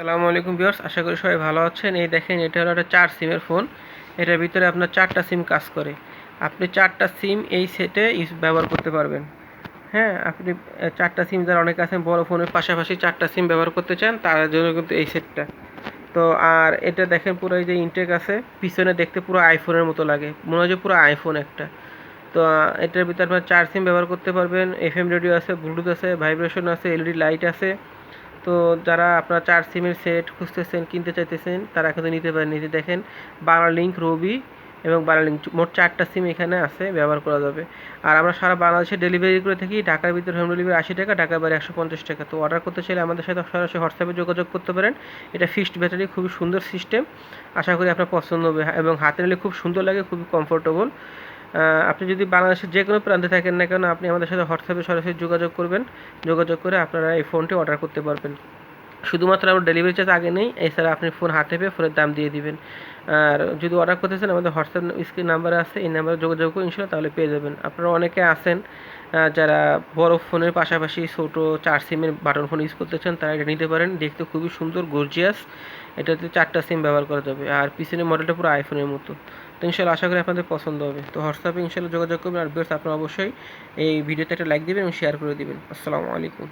সালামু আলাইকুম বিয়ার্স আশা করি সবাই ভালো আছেন। এই দেখেন, এটা হলো একটা চার সিমের ফোন। এটার ভিতরে আপনার চারটা সিম কাজ করে। আপনি চারটা সিম এই সেটে ব্যবহার করতে পারবেন। হ্যাঁ আপনি চারটা সিম, যারা অনেকে আছেন বড় ফোনের পাশাপাশি চারটা সিম ব্যবহার করতে চান তার জন্য কিন্তু এই সেটটা তো, আর এটা দেখেন পুরো এই যে ইনটেক আছে, পিছনে দেখতে পুরো আইফোনের মতো লাগে। মনে হয় যে পুরো আইফোন একটা। তো, এটার ভিতরে আপনার চার সিম ব্যবহার করতে পারবেন। এফএম রেডিও আছে ব্লুটুথ আছে ভাইব্রেশন আছে এলইডি লাইট আছে। তো যারা আপনার চার সিমের সেট খুঁজতেছেন, কিনতে চাইতেছেন, তারা কিন্তু নিতে পারেন। নিজে দেখেন বাংলা লিঙ্ক রবি এবং বাংলা লিঙ্ক মোট চারটা সিম এখানে আছে, ব্যবহার করা যাবে। আর আমরা সারা বাংলাদেশে ডেলিভারি করে থাকি, ঢাকার ভিতরে হোম ডেলিভারি আশি টাকা, ঢাকার বাইরে একশো পঞ্চাশ টাকা। তো অর্ডার করতে চাইলে আমাদের সাথে সরাসরি হোয়াটসঅ্যাপে যোগাযোগ করতে পারেন। এটা ফিক্সড ব্যাটারি খুবই সুন্দর সিস্টেম আশা করি আপনার পছন্দ হবে। এবং হাতে নিলে খুব সুন্দর লাগে, খুবই কমফোর্টেবল আপনি যদি বাংলাদেশের যে কোনো প্রান্তে থাকেন না কেন, আপনি আমাদের সাথে হোয়াটসঅ্যাপে সরাসরি যোগাযোগ করবেন। যোগাযোগ করে আপনারা এই ফোনটি অর্ডার করতে পারবেন। শুধুমাত্র আমার ডেলিভারি চার্জ আগে নেই, এছাড়া আপনি ফোন হাতে পেয়ে ফোনের দাম দিয়ে দিবেন। আর যদি অর্ডার করতে চান, আমাদের হোয়াটসঅ্যাপ স্ক্রিন নাম্বার আছে, এই নাম্বারে যোগাযোগ করে ইনশাল্লাহ তাহলে পেয়ে যাবেন। আপনারা অনেকে আছেন যারা বড় ফোনের পাশাপাশি ছোটো চার সিমের বাটন ফোন ইউজ করতে চান, তারা এটা নিতে পারেন। দেখতে খুবই সুন্দর গর্জিয়াস এটাতে চারটা সিম ব্যবহার করা যাবে। আর পিছনের মডেলটা পুরো আইফোনের মতো। তো ইনশাল্লাহ আশা করি আপনাদের পছন্দ হবে। তো হোয়াটসঅ্যাপে ইনশাল্লাহ যোগাযোগ করবেন। আর বেশ, আপনারা অবশ্যই এই ভিডিওতে একটা লাইক দেবেন এবং শেয়ার করে দেবেন। আসসালামু আলাইকুম।